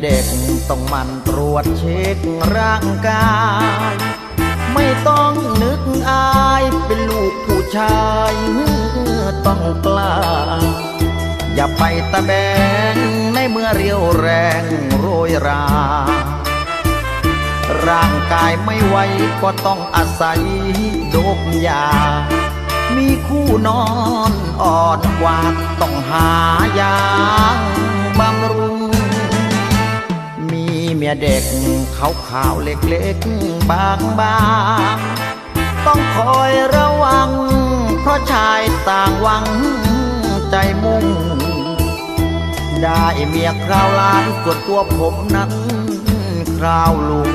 เด็กต้องมันตรวจเช็คร่างกาย ไม่ต้องนึกอายเป็นลูกผู้ชายต้องกล้า อย่าไปตะแบงในเมื่อเรียวแรงโรยรา ร่างกายไม่ไหวก็ต้องอาศัยโดบยา มีคู่นอนอ่อนกว่าต้องหายางบำรุง มีเมียเด็กเขาข่าวเล็กๆ บางบางต้องคอยระวัง เพราะชายต่างหวังใจมุ่ง ได้เมียคราวล้านส่วนตัวผมนั้นคราวลุง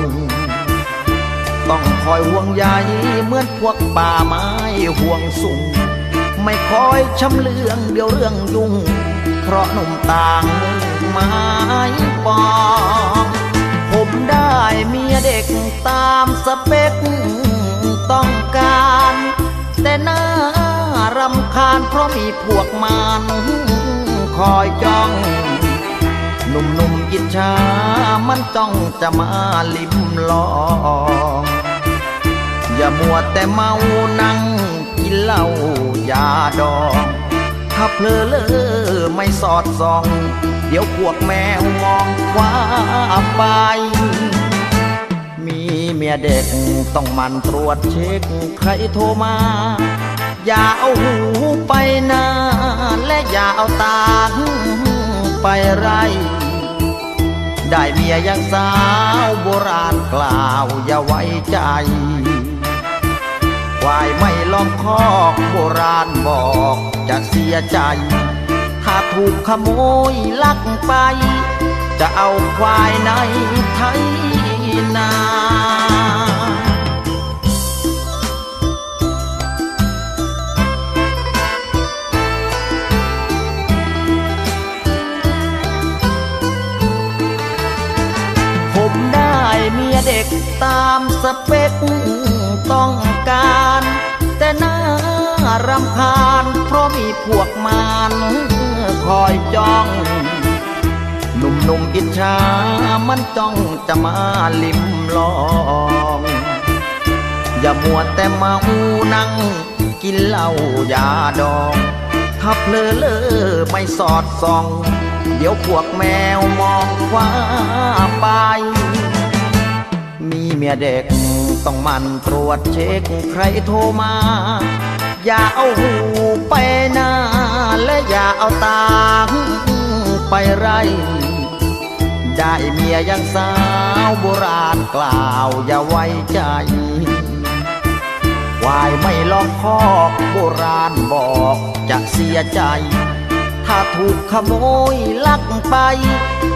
ต้องคอยห่วงใยเหมือนพวกป่าไม้ห่วงสูงไม่คอยชำเลืองเดี๋ยวเรื่องยุ่ง เพราะหนุ่มต่างไม้ปอง ผมได้เมียเด็กตามสเปคต้องการ แต่น่ารำคาญเพราะมีพวกมันคอยจ้องหนุ่มๆอิจฉามันจ้องจะมาลิ้มลอง อย่ามัวแต่เมานั่งกินเหล้ายาดอง ถ้าเพลอเลอไม่สอดส่อง เดี๋ยวพวกแมวมองว่าไป มีเมียเด็กต้องมันตรวจเช็คใครโทรมา อย่าเอาหูไปนาและอย่าเอาตาไปไร ได้เมียยังสาวโบราณกล่าวอย่าไว้ใจควายไม่ล้อมคอกโบราณบอกจะเสียใจ ถูกขโมยลักไป จะเอาควายในไทยนาผมได้เมียเด็กตามสเปคต้องการ แต่น่ารำคาญ เพราะมีพวกมารคอยจ้อง หนุ่มๆอิจฉามันจ้องจะมาลิ้มลอง อย่ามัวแต่มานั่ง กินเหล้ายาดอง ถ้าเพลอเลอไม่สอดส่อง เดี๋ยวพวกแมวมองคว่าไป มีเมียเด็กต้องมันตรวจเช็คใครโทรมา อย่าเอาหูไปหน้าและอย่าเอาตาไปไร ได้เมียยังสาวโบราณกล่าวอย่าไว้ใจวายไม่ลอมคอกโบราณบอกจะเสียใจ ถ้าถูกขโมยลักไป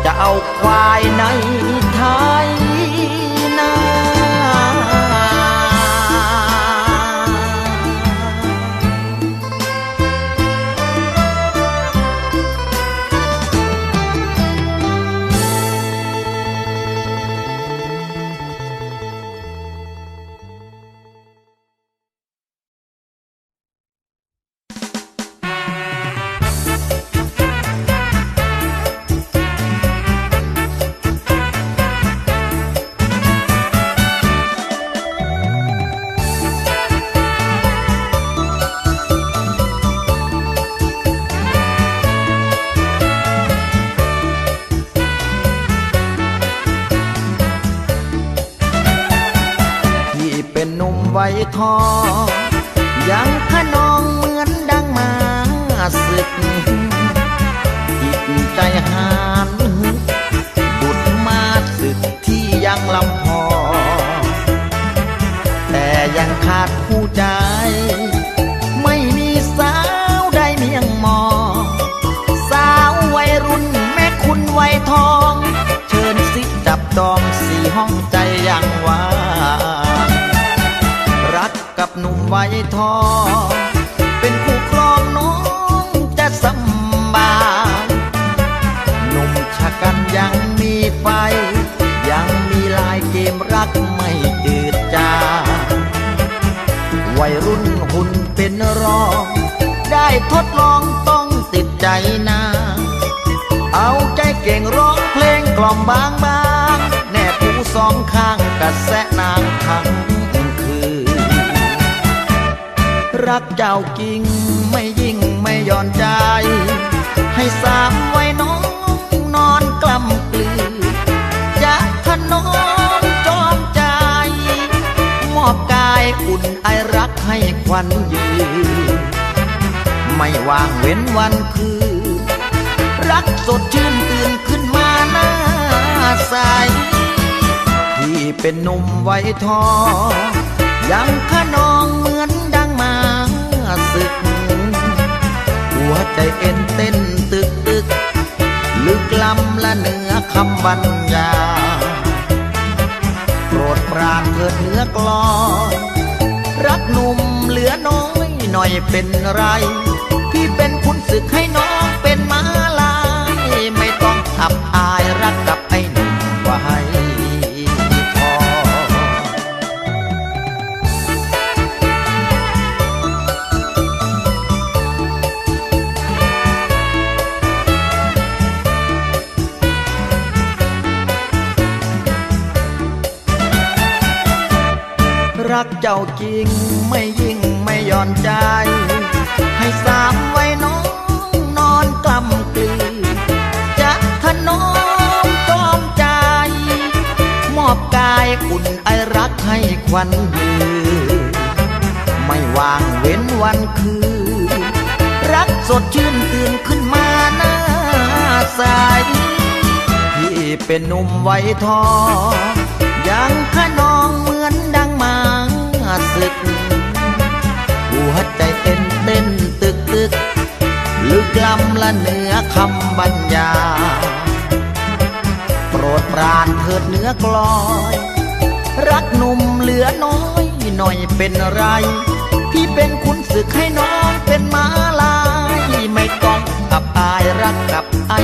จะเอาควายในไทย หวยทองยังขนองเหมือนดังมาสึก กับหนุ่มวัยทอง เป็นคู่ครองน้องจะสำบายหนุ่มชะกันยังมีไฟ ยังมีลายเกมรักไม่จืดจางวัยรุ่นหุ่นเป็นรอง ได้ทดลองต้องติดใจนาเอาใจเก่งร้องเพลงกล่อมบางบางแน่ผู้สองข้างกระแสนางทัง รักเจ้ากิ่งไม่ยิ่งไม่ย่อนใจ ให้สามไว้น้องนอนกล้ำกลือจะถนอมจอมใจ มอบกายอุ่นไอรักให้ควันยืนไม่ว่างเว้นวันคือรักสดชื่นตื่นขึ้นมาหน้าใสที่เป็นหนุ่มไว้ทองยังขนองเหมือน ใจเอ็นเต้นตึกตึก ลึกล้ำและเหนือคำบรรยายโปรดปรานเถิดเนื้อกลอนรักหนุ่มเหลือน้อยหน่อยเป็นไร พี่เป็นคุณศึกให้น้องเป็นมา รักเจ้าจริงไม่ยิ่งไม่ย่อนใจ ให้สามไว้น้องนอนกลำกลือจะถนอมจอมใจ มอบกายอุ่นไอรักให้ควันยืนไม่วางเว้นวันคืนรักสดชื่นตื่นขึ้นมาหน้าใสพี่เป็นหนุ่มไว้ทอง หัวใจเต้นเต้นตึกตึกลึกล้ำละเหนือคำบรรยา โปรดปรานเถิดเนื้อกลอย รักหนุ่มเหลือน้อยหน่อยเป็นไร พี่เป็นคุณศึกให้น้องเป็นมาลาย ไม่ต้องอับอายรักกับไอ